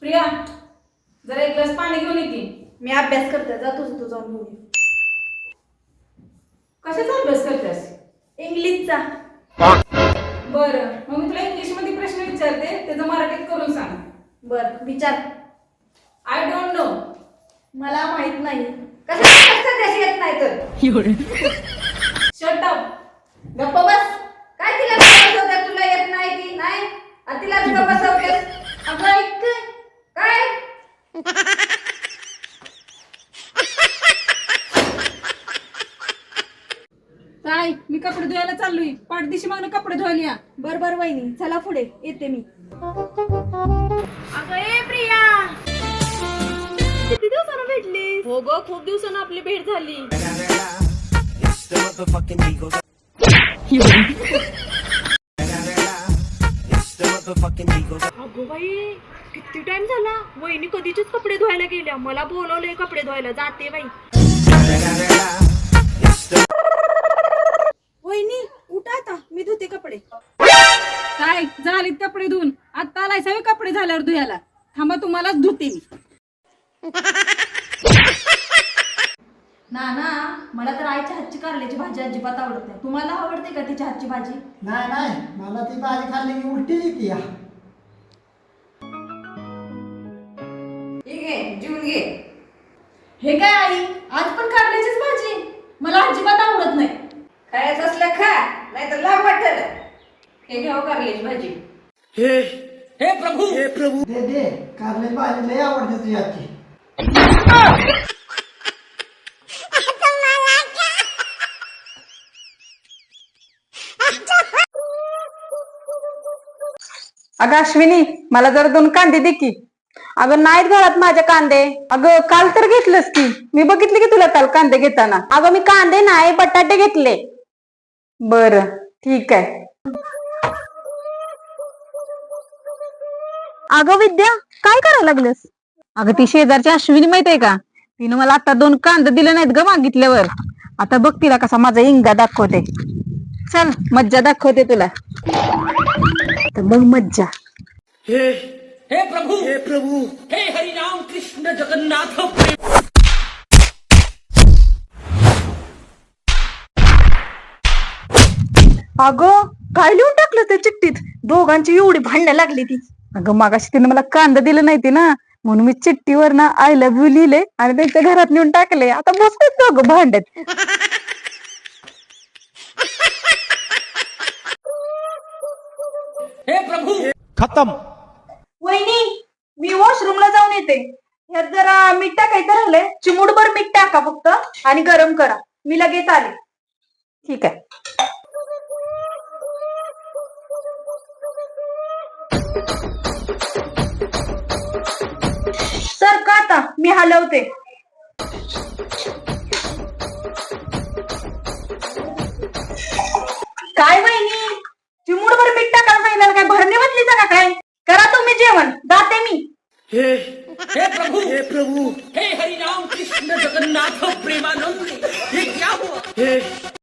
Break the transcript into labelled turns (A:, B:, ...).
A: प्रिया जरा एक ग्लास पाणी घेऊन येते
B: मी अभ्यास करते जातो तू जाऊन घेऊन
A: कशाचा अभ्यास करतेस?
B: इंग्लिशचा.
A: बरं. मग मी तुला इंग्लिशमध्ये प्रश्न विचारते त्याचं मराठीत करून सांग.
B: बर विचार.
A: आय डोंट नो
B: मला माहीत नाही. कशा त्याशी येत नाही तर
C: 有人，
A: शट अप
B: गप्प बस काय तिला गप्प बसवतात तुला येत नाही ती नाही आणि तिला तू गप्प बसवतेस अगं ऐक काय
A: काय? मी कपडे धुवायला चाललोय. पाठदिशी मागणं कपडे धुवायला या.
B: बर बर वहिनी. चला पुढे. येते मी. अगं ए प्रिया! किती दिवसानं भेटली हो ग खूप दिवसानं आपली भेट झाली. अगो बाई किती टाइम झाला? वहिनी कधीचेच कपडे धुवायला गेल्या. मला बोलवलंय कपडे धुवायला. जाते बाई. कपडे
A: झाल्यावर धुयाला. थांबा तुम्हालाच धुते मी.
B: ना ना मला तर आईच्या हातची कारल्याची भाजी अजिबात आवडत नाही. तुम्हाला आवडते का तिच्या हातची भाजी?
D: नाही नाही. मला ती भाजी खाल्ली की उलटी येते या.
A: ठीक आहे जीवन घे.
B: हे काय आई? आज पण कारल्याचीच भाजी? मला अजिबात आवडत नाही.
A: खायचं असलं खा नाही तर लाग वाटत हे घ्यावं कारल्याची भाजी.
D: दे दे. कारल्याची भाजी लय आवडते तुझी
E: अगं अश्विनी मला जरा दोन कांदे दे की. अगं नाहीत घरात माझे कांदे. अगं काल तर घेतलंस की. मी बघितले की तुला काल कांदे घेताना. अगं मी कांदे नाही बटाटे घेतले. बर ठीक आहे. अगं विद्या काय करायला लागलेस? अगं ती शेजारची अश्विनी माहीत आहे का? तिनं मला आता दोन कांदे दिले नाहीत ग मागितल्यावर. आता बघ तिला कसा माझा इंगा दाखवते. चल मज्जा दाखवते तुला. तर बघ मज्जा.
F: हे प्रभु! हे प्रभु! हे हरि राम कृष्ण जगन्नाथ
E: अगं काय लिहून टाकलं त्या चिठ्ठीत? दोघांची एवढी भांडणं लागली ती. अगं मागाशी तिने मला कांदा दिलं नाही ती ना म्हणून मी चिठ्ठीवर ना आय लव्ह यू लिहिले आणि त्यांच्या घरात नेऊन टाकले. आता बसतात दोघं भांडत
F: हे प्रभु!
E: वहिनी मी वॉशरूमला जाऊन येते. ह्यात जरा मीठ टाकायचं राहिलंय. चिमूटभर मीठ टाका फक्त आणि गरम करा. मी लगेच आले. ठीक आहे. मी हलवते. काय वहिनी? चिमूटभर मीठ टाकायला सांगितलं काय? भरणी बसली का काय? करा तुम्ही जेवण. जाते मी.
F: हे हे प्रभु हे प्रभु. हे हरि राम कृष्ण जगन्नाथ प्रेमानंद ये क्या हुआ हे